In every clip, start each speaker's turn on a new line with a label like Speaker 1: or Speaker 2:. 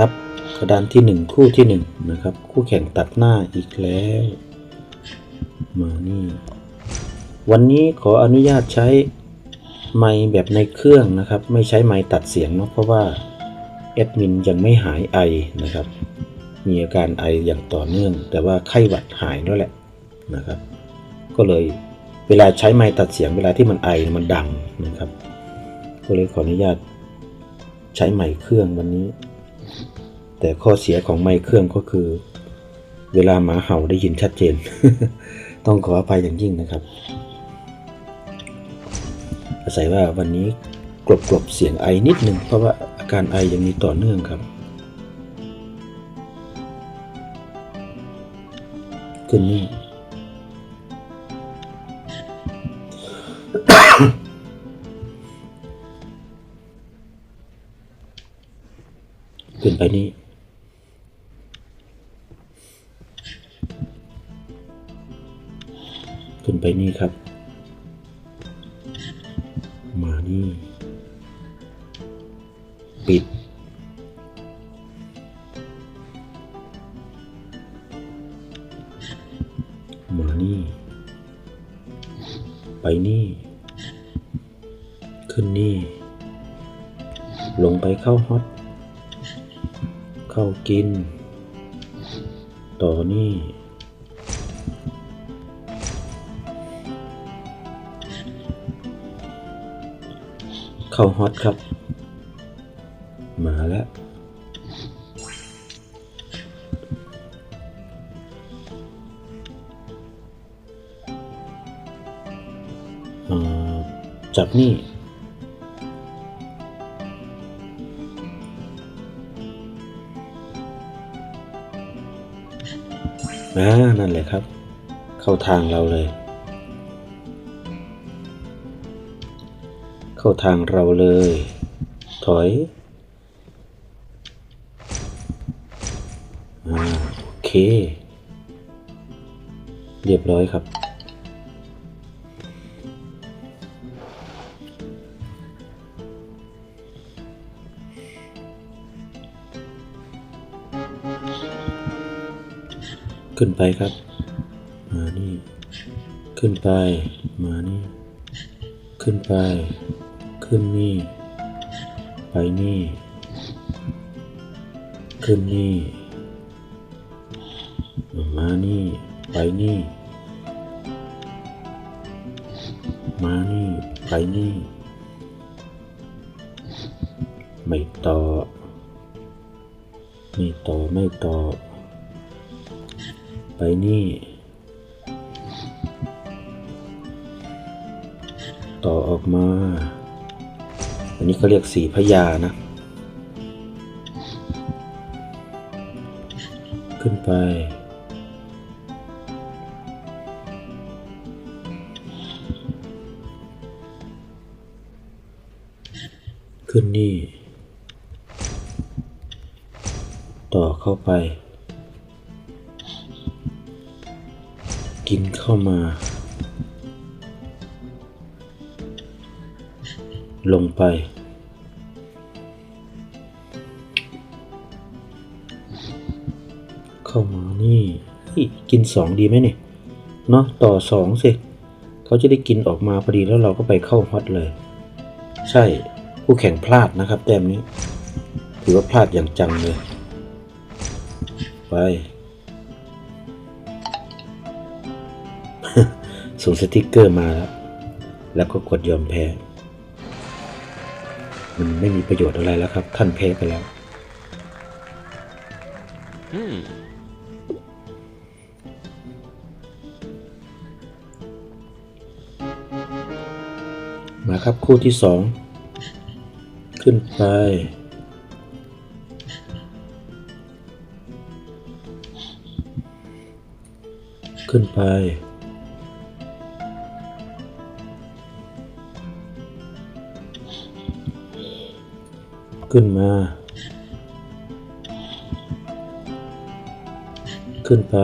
Speaker 1: ครับ กระดานที่หนึ่งคู่ที่หนึ่งนะครับ คู่แข่งตัดหน้าอีกแล้ว มานี่ วันนี้ขออนุญาตใช้ไมค์แบบในเครื่องนะครับ ไม่ใช้ไมค์ตัดเสียงเนาะเพราะว่าแอดมินยังไม่หายไอนะครับ มีอาการไออย่างต่อเนื่อง แต่ว่าไข้หวัดหายแล้วแหละนะครับ ก็เลยเวลาใช้ไมค์ตัดเสียงเวลาที่มันไอมันดังนะครับ ก็เลยขออนุญาตใช้ไมค์เครื่องวันนี้ แต่ข้อเสียของไมค์เครื่องก็คือ เวลาหมาเห่าได้ยินชัดเจน ต้องขออภัยอย่างยิ่งนะครับ อาศัยว่าวันนี้กลบกลบเสียงไอนิดหนึ่งเพราะว่าอาการไอยังมีต่อเนื่องครับ ขึ้นนี่ขึ้นไปนี่ นไปนี่ครับ มานี่ ปิด มานี่ ไปนี่ ขึ้นนี่ ลงไปเข้าฮอต เข้ากิน ต่อนี่ เข้าฮอตครับ มาแล้วจับนี่อ่านั่นแหละครับ เข้าทางเราเลย เข้าทางเราเลย ถอยอโอเค เรียบร้อยครับ ขึ้นไปครับ มานี่ ขึ้นไป มานี่ ขึ้นไป ขึ้นนี่ ไปนี่ ขึ้นนี่ มานี่ ไปนี่ มานี่ ไปนี่ ไม่ต่อ ไม่ต่อ ไม่ต่อ ไปนี่ต่อออกมา นนี้เขาเรียกสีพญานะ ขึ้นไป ขึ้นนี่ ต่อเข้าไป กินเข้ามาลงไป เข้ามานี่กินสองดีไหมเนี่ยเนาะต่อสองสิเขาจะได้กินออกมาพอดีแล้วเราก็ไปเข้าฮอตเลย ใช่ผู้แข่งพลาดนะครับ แต้มนี้ ถือว่าพลาดอย่างจังเลย ไปส่งสติกเกอร์มาแล้ว แล้วก็กดยอมแพ้ มันไม่มีประโยชน์อะไรแล้วครับ ท่านแพ้ไปแล้ว
Speaker 2: Hmm.
Speaker 1: มาครับคู่ที่สองขึ้นไป ขึ้นไป ขึ้นมา ขึ้นไป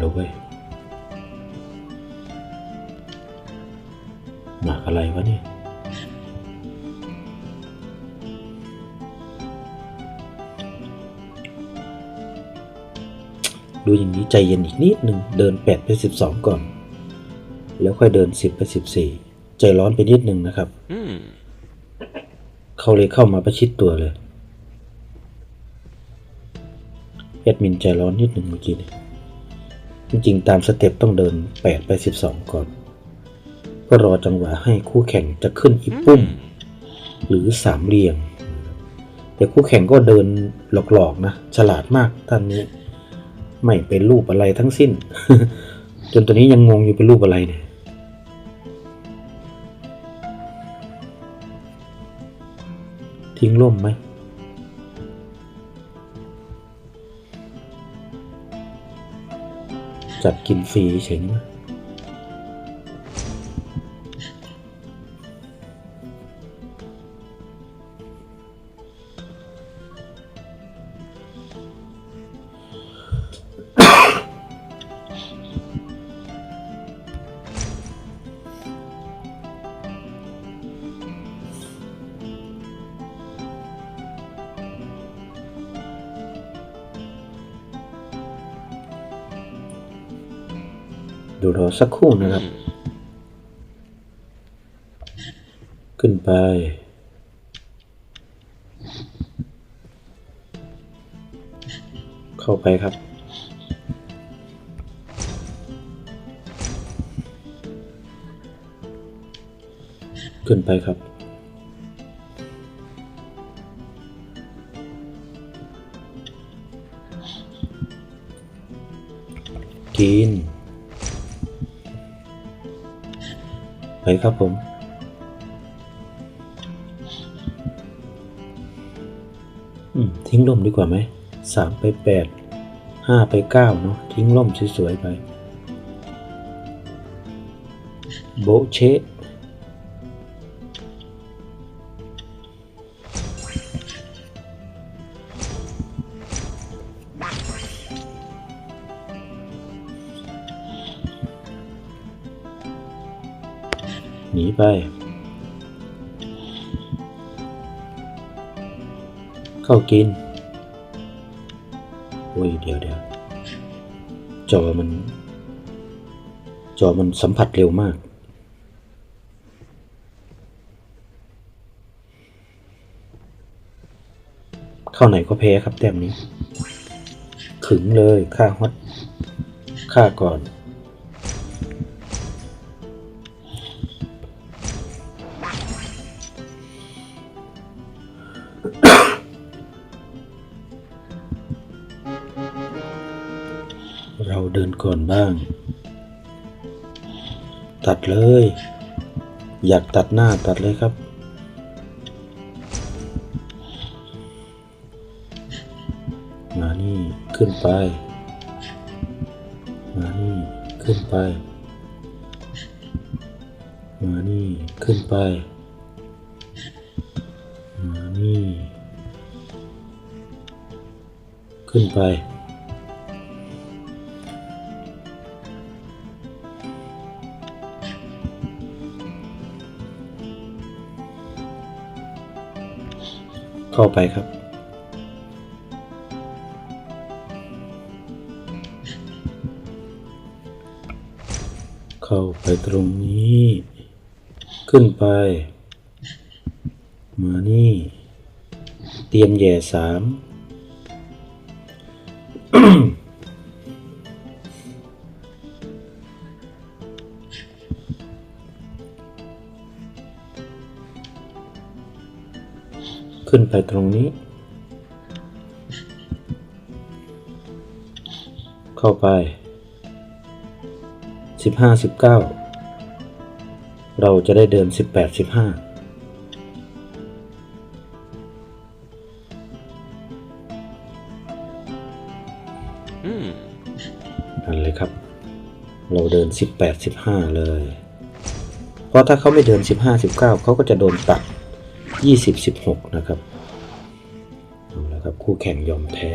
Speaker 1: แล้วเว้ย หมากอะไรวะเนี่ย ดูอย่างนี้ใจเย็นอีกนิดหนึ่งเดิน 8 ไป 12 ก่อน แล้วค่อยเดิน 10 ไป 14 ใจร้อนไปนิดหนึ่งนะครับ
Speaker 2: Hmm.
Speaker 1: เขาเลยเข้ามาประชิดตัวเลยแอดมินใจร้อนนิดหนึ่งเมื่อกี้เนี่ย จริงๆตามสเต็ปต้องเดิน 8 ไป 12 ก่อนเพื่อรอจังหวะให้คู่แข่งจะขึ้นอีปุ้มหรือสามเหลี่ยมแต่คู่แข่งก็เดินหลอกๆนะ ฉลาดมากท่านนี้ไม่เป็นรูปอะไรทั้งสิ้น จนตัวนี้ยังงงอยู่เป็นรูปอะไรเนี่ยทิ้งร่มไหม จัดกินฟรีเฉยนี่มั้ย รอสักครู่นะครับ ขึ้นไป เข้าไปครับ ขึ้นไปครับกิ นไปครับผมอืมทิ้งร่มดีกว่าไหมสามไปแปดห้าไปเก้าเนาะทิ้งร่มสวยๆไป โบเช นีไป เข้ากินโอ้ยเดี๋ยวเดี๋ยวจอมัน จอมันสัมผัสเร็วมากเข้าไหนก็แพ้ครับแต้มนี้ ขึงเลย ค่าฮอต ค่าก่อน เดินก่อนบ้าง ตัดเลย อยากตัดหน้าตัดเลยครับ มานี่ขึ้นไป มานี่ขึ้นไป มานี่ขึ้นไป มานี่ ขึ้นไป เข้าไปครับ เข้าไปตรงนี้ ขึ้นไป มานี่ เตรียมแย่สาม ขึ้นไปตรงนี้ เข้าไปสิบห้าสิบเก้าเราจะได้เดินสิบแปดสิบห้า
Speaker 2: Hmm.
Speaker 1: นั่นเลยครับ เราเดินสิบแปดสิบห้าเลย เพราะถ้าเขาไม่เดินสิบห้าสิบเก้าเขาก็จะโดนตัด 20 16 นะครับเอาละครับ คู่แข่งยอมแพ้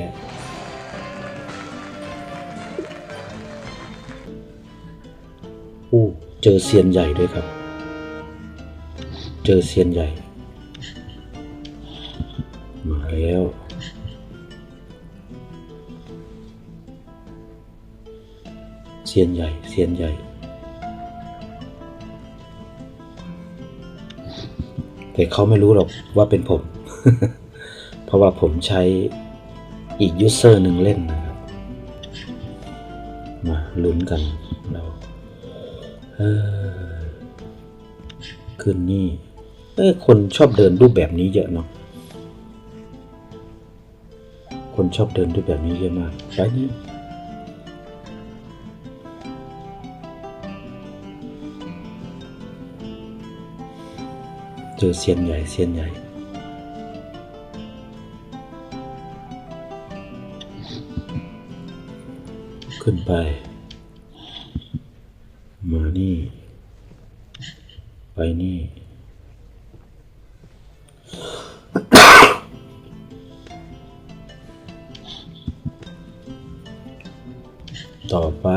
Speaker 1: อู้เจอเซียนใหญ่ด้วยครับ เจอเซียนใหญ่ มาแล้วเซียนใหญ่เซียนใหญ่ แต่เขาไม่รู้หรอกว่าเป็นผม เพราะว่าผมใช้อีกยูเซอร์หนึ่งเล่นนะครับ มาลุ้นกันเราเออขึ้นนี่เอ้คนชอบเดินรูปแบบนี้เยอะเนาะคนชอบเดินรูปแบบนี้เยอะมากไปนี่ เจอเซียนใหญ่เซียนใหญ่ขึ้นไป มานี่ ไปนี่ ต่อไป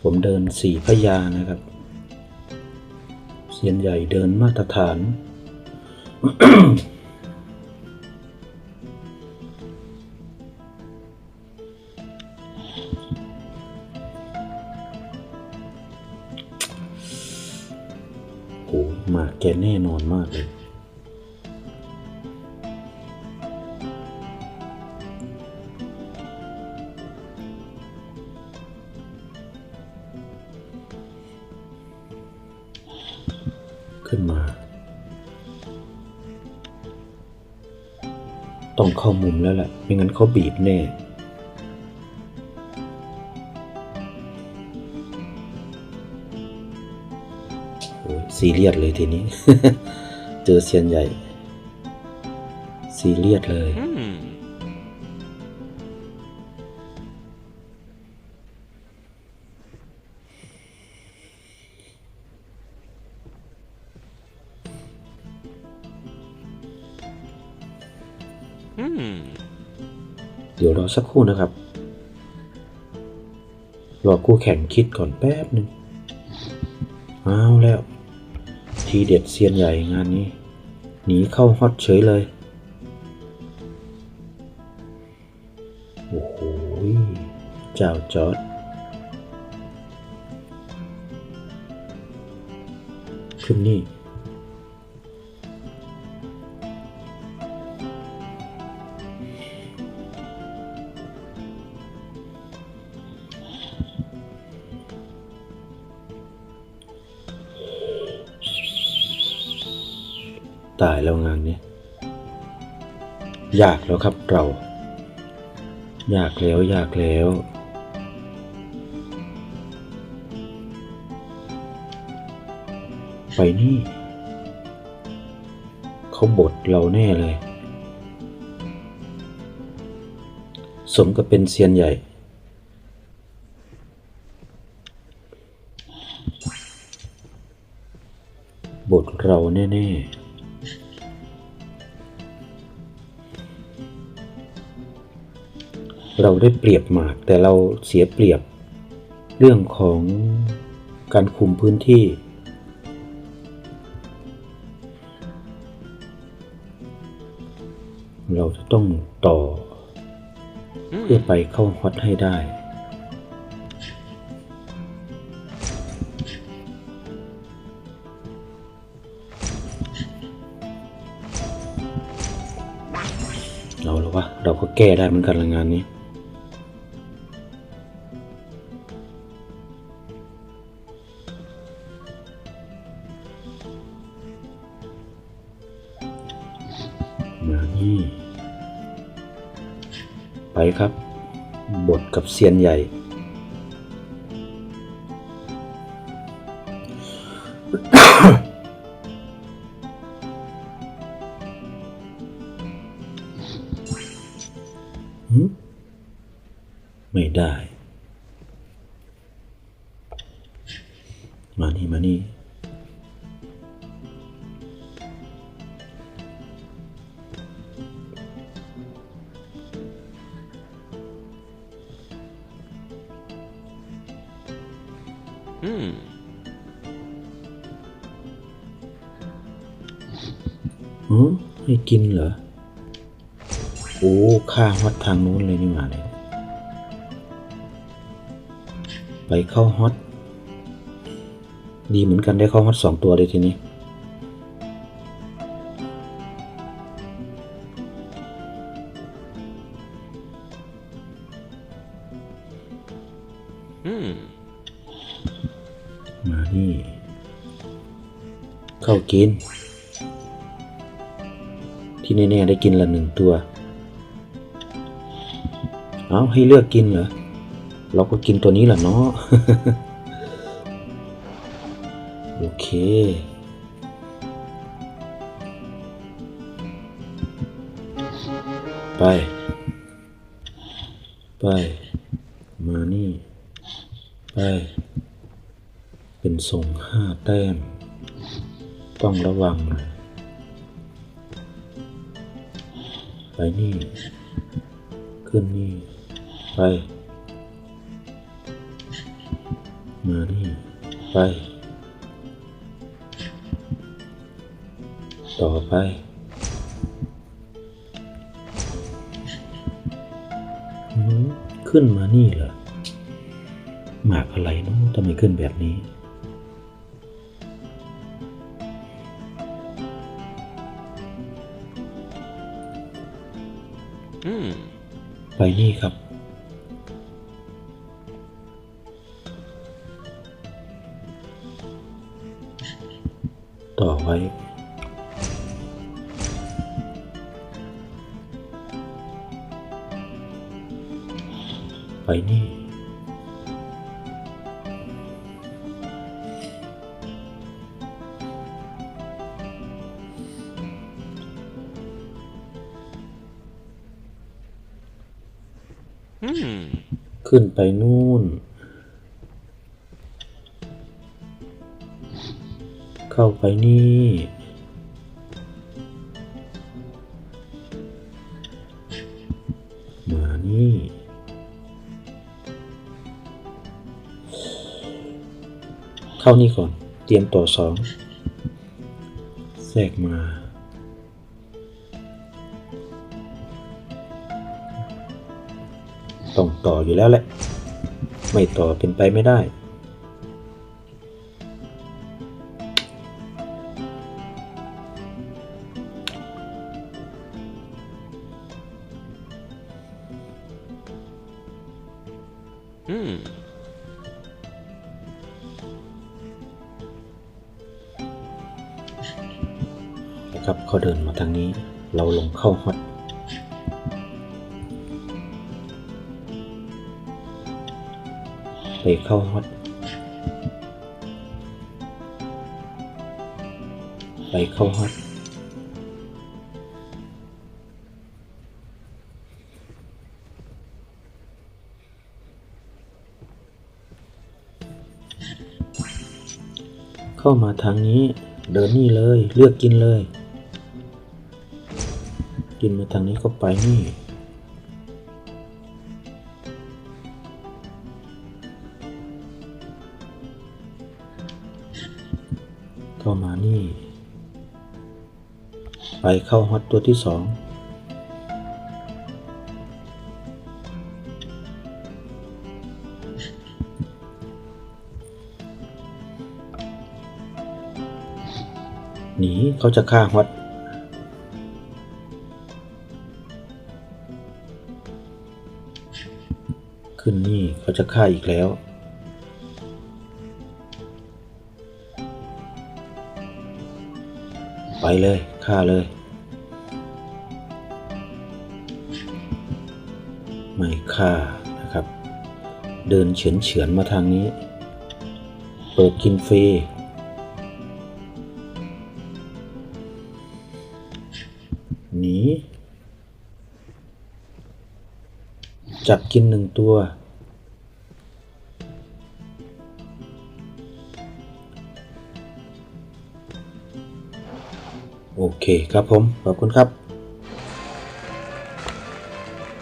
Speaker 1: ผมเดินสี่พยานะครับ เซียนใหญ่เดินมาตรฐาน ขึ้นมา ต้องเข้ามุมแล้วแหละไม่งั้นเขาบีบแน่โอ้ยซีเรียสเลยทีนี้ เจอเซียนใหญ่ ซีเรียสเลย เดี๋ยวรอสักครู่นะครับ รอคู่แข่งคิดก่อนแป๊บหนึ่งเอาแล้ว ทีเด็ดเซียนใหญ่งานนี้ หนีเข้าฮอตเฉยเลย โอ้โหเจ้าจอดขึ้นนี่ ตายแล้วงานนี้ ยากแล้วครับเรา ยากแล้วยากแล้ว ไปนี่ เขาบดเราแน่เลย สมกับเป็นเซียนใหญ่บทเราแน่ เราได้เปรียบหมาก แต่เราเสียเปรียบเรื่องของการคุมพื้นที่ เราจะต้องต่อ
Speaker 2: อืม
Speaker 1: เพื่อไปเข้าฮอตให้ได้เอาแล้ววะเราก็แก้ได้เหมือนกันละงานนี้ มานี่ไปครับบทกับเซียนใหญ่ ม
Speaker 2: Hmm.
Speaker 1: อืมให้กินเหรอ โอ้ข้าฮอตทางนู้นเลยนี่หว่าเลย ไปเข้าฮอต ดีเหมือนกันได้เข้าฮอตสองตัวเลยทีนี้ เข้ากิน ที่แน่ๆได้กินละหนึ่งตัว เอาให้เลือกกินเหรอ เราก็กินตัวนี้แหละเนาะ โอเคไป ไป มานี่ ไป เป็นทรงห้าแต้ม ต้องระวังหน่อยไปนี่ ขึ้นนี่ ไป มานี่ ไป ต่อไป ขึ้นมานี่เหรอหมากอะไรเนาะทำไมขึ้นแบบนี้ นี่ครับ ต่อไว้ไปนี่ ขึ้นไปนู่น เข้าไปนี่มานี่เข้านี่ก่อน เตรียมต่อสองแทรกมา ต่ออยู่แล้วแหละ ไม่ต่อเป็นไปไม่ได้
Speaker 2: Hmm.
Speaker 1: นะครับเขาเดินมาทางนี้ เราลงเข้าฮอต ไปเข้าฮอตไปเข้าฮอตเข้ามาทางนี้ เดินนี่เลย เลือกกินเลย กินมาทางนี้ก็ไปนี่ เข้ามานี่ ไปเข้าฮอตตัวที่สองหนีเขาจะฆ่าฮอตขึ้นนี่เขาจะฆ่าอีกแล้ว ไปเลยฆ่าเลย ไม่ฆ่านะครับ เดินเฉือนเฉือนมาทางนี้ เปิดกินฟรีหนีจับกินหนึ่งตัว ครับผม ขอบคุณครับ